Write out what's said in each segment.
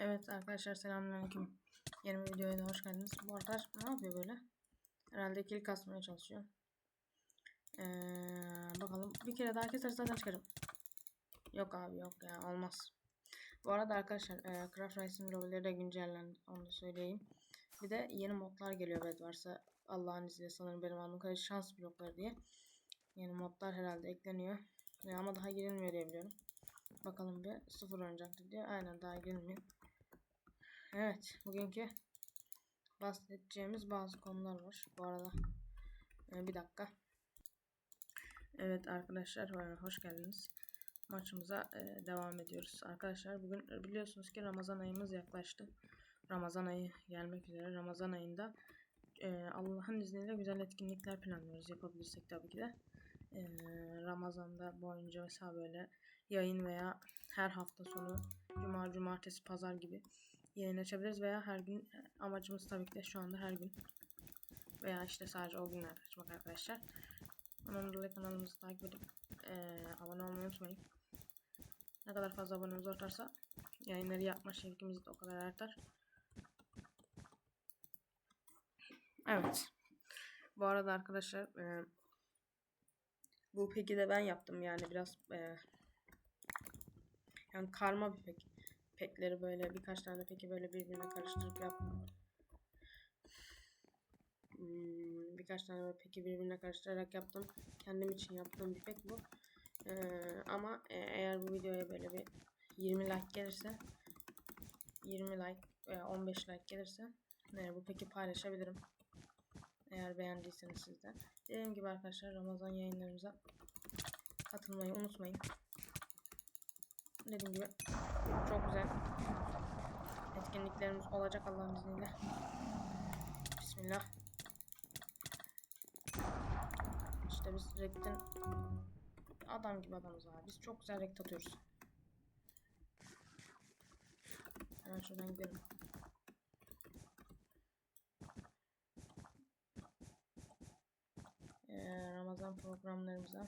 Evet arkadaşlar selamünaleyküm. Yeni bir videoya da hoş geldiniz. Bu arkadaş ne yapıyor böyle? Herhalde kill kasmaya çalışıyor. Ee, bakalım bir kere daha keser zaten çıkarım. Yok abi yok ya olmaz. Bu arada arkadaşlar e, Craft Rice'ın lobileri de güncellendi. Onu da söyleyeyim. Bir de yeni modlar geliyor bed varsa Allah'ın izniyle sanırım benim anladığım kadarıyla şans blokları diye. Yeni modlar herhalde ekleniyor. E, ama daha girilmiyor diye biliyorum. Bakalım bir sıfır oynayacaktır diye. Aynen daha girilmiyor. Evet, bugünkü bahsedeceğimiz bazı konular var. Bu arada e, bir dakika. Evet arkadaşlar, e, hoş geldiniz. Maçımıza e, devam ediyoruz. Arkadaşlar bugün e, biliyorsunuz ki Ramazan ayımız yaklaştı. Ramazan ayı gelmek üzere. Ramazan ayında Allah'ın izniyle güzel etkinlikler planlıyoruz. Yapabilirsek tabii ki de. Ramazan'da boyunca mesela böyle yayın veya her hafta sonu cuma, cumartesi, pazar gibi yayın açabiliriz veya her gün e, amacımız tabii ki de şu anda her gün veya işte sadece o günler açmak arkadaşlar. Onun dolayı kanalımızı takip edip e, abone olmayı unutmayın. Ne kadar fazla abonemiz artarsa yayınları yapma şevkimiz de o kadar artar. Evet. Bu arada arkadaşlar e, bu peki de ben yaptım yani biraz e, yani karma bir pek. Pekleri böyle birkaç tane peki böyle birbirine karıştırıp yaptım. Hmm, birkaç tane böyle peki birbirine karıştırarak yaptım. Kendim için yaptığım bir pek bu. Ee, ama e, eğer bu videoya böyle bir 20 like gelirse 20 like veya 15 like gelirse e, bu peki paylaşabilirim. Eğer beğendiyseniz siz de. Dediğim gibi arkadaşlar Ramazan yayınlarımıza katılmayı unutmayın. Dediğim gibi çok güzel etkinliklerimiz olacak Allah'ın izniyle. Bismillah. İşte biz Rekt'in adam gibi adamız abi. Biz çok güzel Rekt atıyoruz. Hemen şuradan gidelim. Ee, Ramazan programlarımıza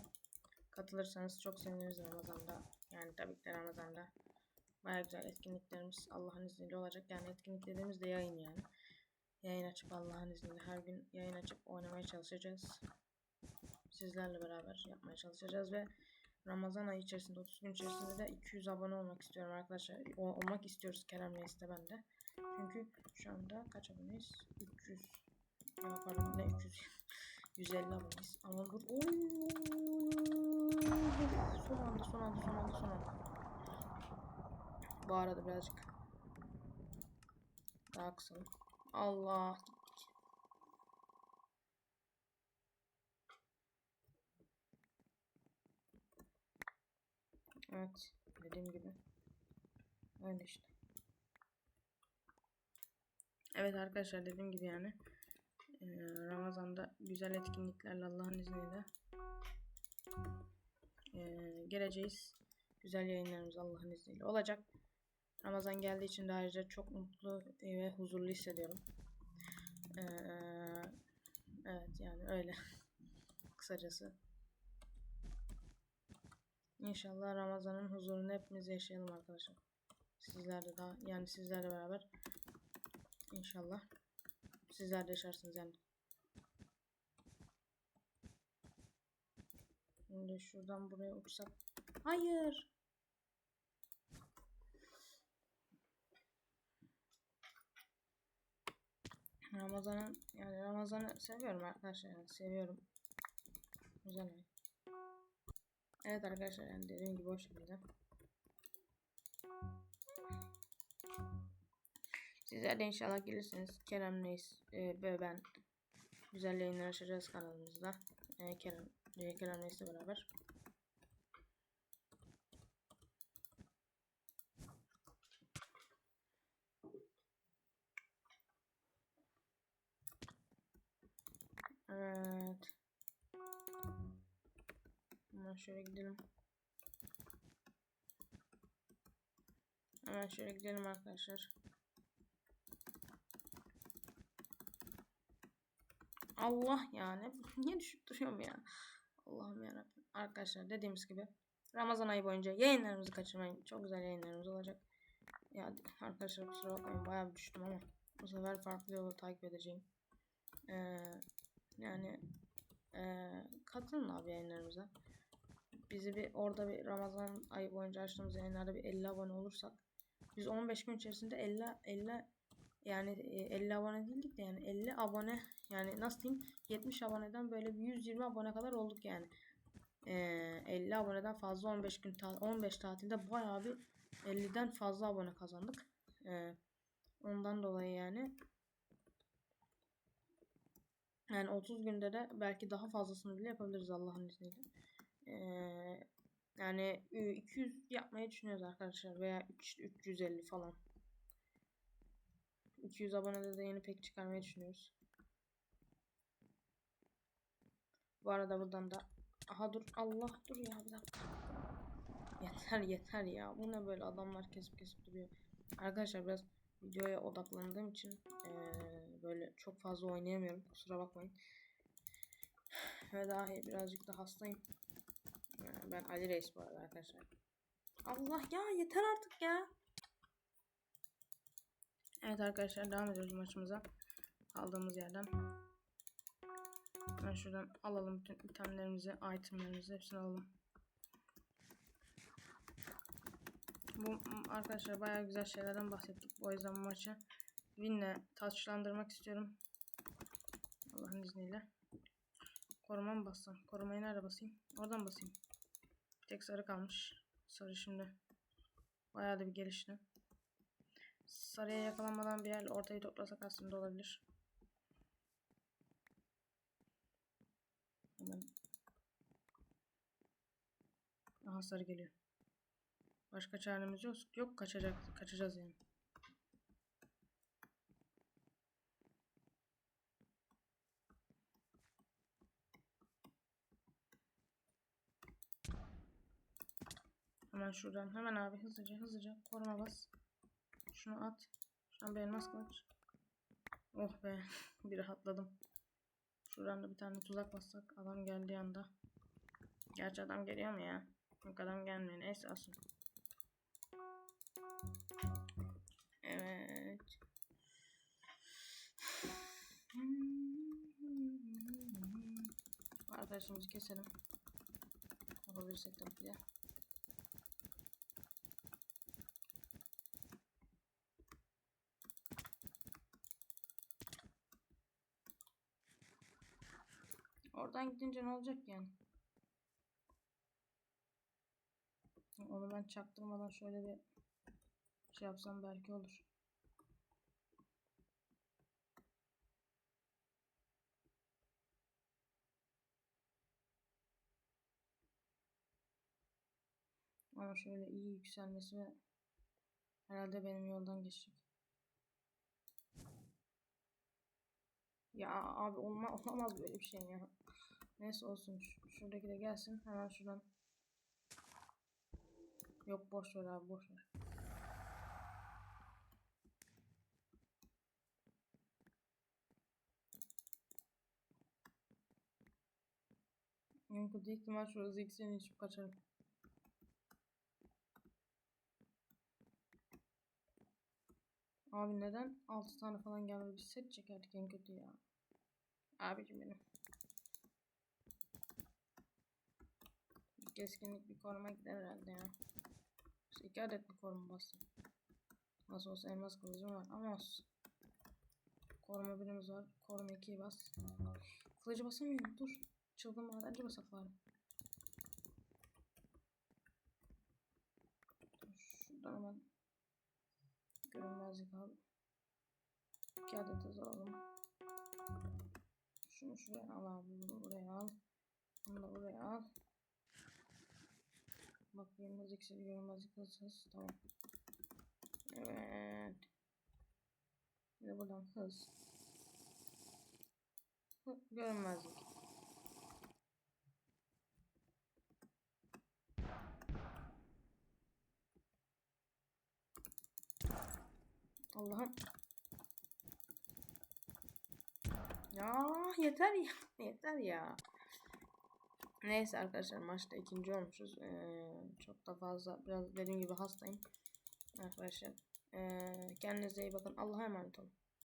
katılırsanız çok seviniriz Ramazan'da. Yani tabii ki de Ramazan'da baya güzel etkinliklerimiz Allah'ın izniyle olacak. Yani etkinlik dediğimiz de yayın yani. Yayın açıp Allah'ın izniyle her gün yayın açıp oynamaya çalışacağız. Sizlerle beraber yapmaya çalışacağız ve Ramazan ayı içerisinde 30 gün içerisinde de 200 abone olmak istiyorum arkadaşlar. O, olmak istiyoruz Kerem Reis'te ben de. Çünkü şu anda kaç aboneyiz? 300. Ya pardon ne 300? 150 aboneyiz. Ama dur. Oy. Son anda son anda son anda son anda. Arada birazcık daha. Allah. Evet dediğim gibi öyle işte. Evet arkadaşlar dediğim gibi yani Ramazan'da güzel etkinliklerle Allah'ın izniyle ee, geleceğiz. Güzel yayınlarımız Allah'ın izniyle olacak. Ramazan geldiği için de ayrıca çok mutlu ve huzurlu hissediyorum. Ee, evet yani öyle. Kısacası. İnşallah Ramazan'ın huzurunu hepimiz yaşayalım arkadaşlar. Sizler de daha yani sizlerle beraber İnşallah. Sizler de yaşarsınız yani. Şimdi şuradan buraya uçsak. Hayır. Ramazan'ın yani Ramazan'ı seviyorum arkadaşlar yani seviyorum. Güzel ay. Evet arkadaşlar yani dediğim gibi o şekilde. Sizler de inşallah gelirsiniz. Kerem Reis e, ben güzel yayınlar açacağız kanalımızda. E, Kerem, e, Kerem Reis'le beraber. Evet. Hemen şöyle gidelim. Hemen şöyle gidelim arkadaşlar. Allah yani. Niye düşüp duruyorum ya? Allah'ım yarabbim. Arkadaşlar dediğimiz gibi Ramazan ayı boyunca yayınlarımızı kaçırmayın. Çok güzel yayınlarımız olacak. Ya arkadaşlar kusura bakmayın bayağı bir düştüm ama bu sefer farklı yolu takip edeceğim. Ee, yani ee, katılın abi yayınlarımıza. Bizi bir orada bir Ramazan ayı boyunca açtığımız yayınlarda bir 50 abone olursak biz 15 gün içerisinde 50 50 yani e, 50 abone değildik de yani 50 abone yani nasıl diyeyim 70 aboneden böyle bir 120 abone kadar olduk yani. Ee, 50 aboneden fazla 15 gün ta 15 tatilde bayağı bir 50'den fazla abone kazandık. Ee, ondan dolayı yani yani 30 günde de belki daha fazlasını bile yapabiliriz Allah'ın izniyle. Ee, yani e, 200 yapmayı düşünüyoruz arkadaşlar veya 3, 350 falan. 200 abonede de yeni pek çıkarmayı düşünüyoruz. Bu arada buradan da aha dur Allah dur ya bir dakika. Yeter yeter ya. Bu ne böyle adamlar kesip kesip duruyor. Arkadaşlar biraz videoya odaklandığım için eee, böyle çok fazla oynayamıyorum. Kusura bakmayın. Ve dahi birazcık da hastayım. Yani ben Ali Reis bu arada arkadaşlar. Allah ya yeter artık ya. Evet arkadaşlar devam ediyoruz maçımıza. Aldığımız yerden. Ben şuradan alalım bütün itemlerimizi, itemlerimizi hepsini alalım. Bu arkadaşlar bayağı güzel şeylerden bahsettik. O yüzden bu maçı winle taçlandırmak istiyorum. Allah'ın izniyle. Koruma mı bassam? Korumayı nerede basayım? Oradan basayım. Bir tek sarı kalmış. Sarı şimdi. Bayağı da bir gelişti. Sarıya yakalanmadan bir yer ortayı toplasak aslında olabilir. Hemen. Aha sarı geliyor. Başka çaremiz yok. Yok kaçacak. Kaçacağız yani. Hemen şuradan. Hemen abi hızlıca hızlıca. Koruma bas. Şunu at. Şuradan bir elmas kılıç. Oh be. bir rahatladım. Şuradan da bir tane tuzak bassak. Adam geldiği anda. Gerçi adam geliyor mu ya? Yok adam gelmiyor. Neyse asın. Evet. Arkadaşımızı keselim. Yapabilirsek tabii ki Oradan gidince ne olacak yani? Onu ben çaktırmadan şöyle bir şey yapsam belki olur. Ama şöyle iyi yükselmesi ve herhalde benim yoldan geçecek. Ya abi olma, olamaz böyle bir şey ya. Neyse olsun. Şuradaki de gelsin. Hemen şuradan. Yok boş ver abi boş ver. En kötü ihtimal şu hızlı ikisini içip kaçarım. Abi neden 6 tane falan gelmedi? Bir set çekerdik en kötü ya. Abicim benim. Keskinlik bir koruma gider herhalde ya. İşte iki adet bir koruma bastım. Nasıl olsa elmas kılıcım var ama olsun. Koruma birimiz var. Koruma 2'yi bas. Kılıcı basamıyorum dur. Çılgın madenci basak bari. Şuradan hemen görünmezlik al. İki adet hız alalım. Şunu şuraya al abi. Bunu buraya al. Bunu da buraya al. Bak görünmezlik sizi görünmezlik hızsız. Tamam. Evet. De buradan hız. Hı, Görünmezlik. Allah'ım. Ya yeter ya. Yeter ya. Neyse arkadaşlar maçta ikinci olmuşuz. Ee, çok da fazla biraz dediğim gibi hastayım. Arkadaşlar Ee, kendinize iyi bakın. Allah'a emanet olun.